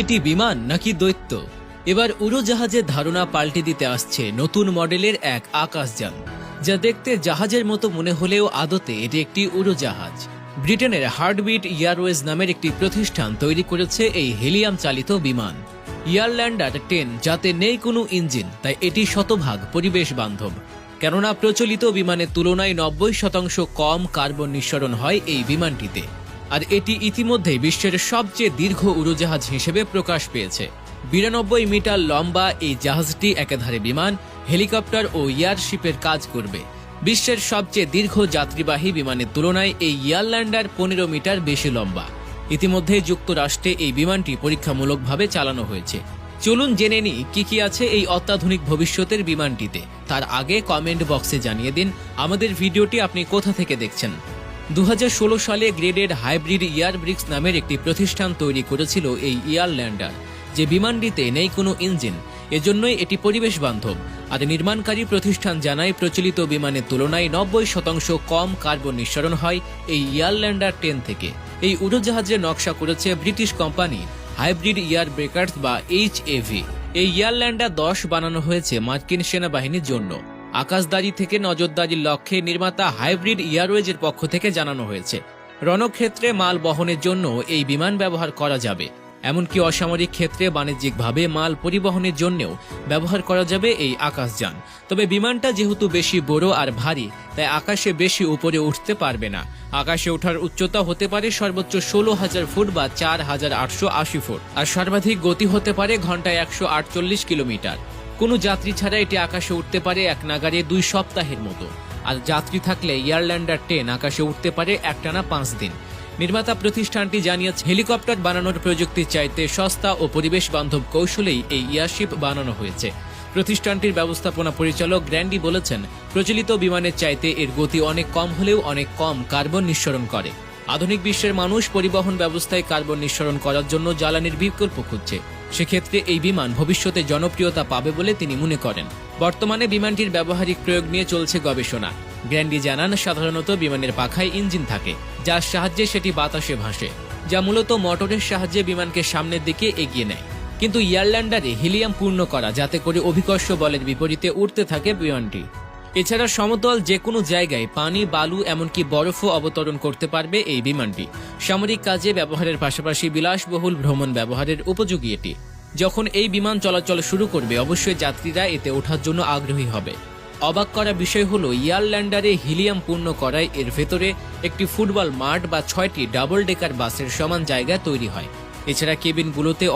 এটি বিমান নাকি দৈত্য? এবার উড়োজাহাজের ধারণা পাল্টে দিতে আসছে নতুন মডেলের এক আকাশযান, যা দেখতে জাহাজের মতো মনে হলেও আদতে এটি একটি উড়োজাহাজ। ব্রিটেনের হার্টবিট এয়ারওয়েজ নামের একটি প্রতিষ্ঠান তৈরি করেছে এই হেলিয়াম চালিত বিমান। এয়ারল্যান্ডার টেন, যাতে নেই কোনো ইঞ্জিন, তাই এটি শতভাগ পরিবেশ বান্ধব। কেননা প্রচলিত বিমানের তুলনায় নব্বই শতাংশ কম কার্বন নিঃসরণ হয় এই বিমানটিতে। আর এটি ইতিমধ্যেই বিশ্বের সবচেয়ে দীর্ঘ উড়োজাহাজ হিসেবে প্রকাশ পেয়েছে। বিরানব্বই মিটার লম্বা এই জাহাজটি একাধারে বিমান, হেলিকপ্টার ও এয়ারশিপের কাজ করবে। বিশ্বের সবচেয়ে দীর্ঘ যাত্রীবাহী বিমানের তুলনায় এই এয়ারল্যান্ডার পনেরো মিটার বেশি লম্বা। ইতিমধ্যে যুক্তরাষ্ট্রে এই বিমানটি পরীক্ষামূলকভাবে চালানো হয়েছে। চলুন জেনে নিই কি কি আছে এই অত্যাধুনিক ভবিষ্যতের বিমানটিতে। তার আগে কমেন্ট বক্সে জানিয়ে দিন, আমাদের ভিডিওটি আপনি কোথা থেকে দেখছেন? দু হাজার ষোলো সালে গ্রেডেড হাইব্রিড এয়ারব্রিক্স নামের একটি প্রতিষ্ঠান তৈরি করেছিল এই এয়ারল্যান্ডার, যে বিমানটিতে নেই কোনো ইঞ্জিন। এজন্যই এটি পরিবেশ বান্ধব। আর নির্মাণকারী প্রতিষ্ঠান জানায়, প্রচলিত বিমানের তুলনায় নব্বই শতাংশ কম কার্বন নিঃসরণ হয় এই এয়ারল্যান্ডার টেন থেকে। এই উড়োজাহাজের নকশা করেছে British company hybrid air breakers বা এইচ এভি এই এয়ারল্যান্ডার দশ বানানো হয়েছে মার্কিন সেনাবাহিনীর জন্য। আকাশদারি থেকে নজরদারির লক্ষ্যে নির্মাতা হাইব্রিড এয়ারওয়েজের পক্ষ থেকে জানানো হয়েছে। রণক্ষেত্রে মাল বহনের জন্য এই বিমান ব্যবহার করা যাবে। এমনকি অসামরিক ক্ষেত্রে বাণিজ্যিকভাবে মাল পরিবহনের জন্যও ব্যবহার করা যাবে এই আকাশযান। তবে বিমানটা যেহেতু বেশি বড় আর ভারী, তাই আকাশে বেশি উপরে উঠতে পারবে না। আকাশে ওঠার উচ্চতা হতে পারে সর্বোচ্চ ষোলো হাজার ফুট বা চার হাজার আটশো আশি ফুট। আর সর্বাধিক গতি হতে পারে ঘন্টায় একশো আটচল্লিশ কিলোমিটার। কোনো যাত্রী ছাড়া এটি আকাশে উঠতে পারে এক নাগারে দুই সপ্তাহের মতো। আর যাত্রী থাকলে এয়ারল্যান্ডার টেন আকাশে উঠতে পারে একটানা পাঁচ দিন। নির্মাতা প্রতিষ্ঠানটি জানিয়েছে, হেলিকপ্টার বানানোর প্রযুক্তির চাইতে সস্তা ও পরিবেশ বান্ধব কৌশলেই এই এয়ারশিপ বানানো হয়েছে। প্রতিষ্ঠানটির ব্যবস্থাপনা পরিচালক গ্র্যান্ডি বলেছেন, প্রচলিত বিমানের চাইতে এর গতি অনেক কম হলেও অনেক কম কার্বন নিঃসরণ করে। আধুনিক বিশ্বের মানুষ পরিবহন ব্যবস্থায় কার্বন নিঃসরণ করার জন্য জ্বালানির বিকল্প খুঁজছে। সেক্ষেত্রে এই বিমান ভবিষ্যতে জনপ্রিয়তা পাবে বলে তিনি মনে করেন। বর্তমানে বিমানটির ব্যবহারিক প্রয়োগ নিয়ে চলছে গবেষণা। গ্র্যান্ডি জানান, সাধারণত বিমানের পাখায় ইঞ্জিন থাকে, যার সাহায্যে সেটি বাতাসে ভাসে, যা মূলত মোটরের সাহায্যে বিমানকে সামনের দিকে এগিয়ে নেয়। কিন্তু এয়ারল্যান্ডারে হিলিয়াম পূর্ণ করা, যাতে করে অভিকর্ষ বলের বিপরীতে উঠতে থাকে বিমানটি। এছাড়া সমতল যে কোনো জায়গায় পানি, বালু, এমনকি বরফও অবতরণ করতে পারবে এই বিমানটি। সামরিক কাজে ব্যবহারের পাশাপাশি বিলাসবহুল ভ্রমণ ব্যবহারের উপযোগী এটি। যখন এই বিমান চলাচল শুরু করবে, অবশ্যই যাত্রীরা এতে ওঠার জন্য আগ্রহী হবে। অবাক করা বিষয় হলো এয়ারল্যান্ডারে হিলিয়াম পূর্ণ করায় এর ভেতরে একটি ফুটবল মাঠ বা ছয়টি ডাবল ডেকার বাসের সমান জায়গা তৈরি হয়। এছাড়া কেবিনগুলোতে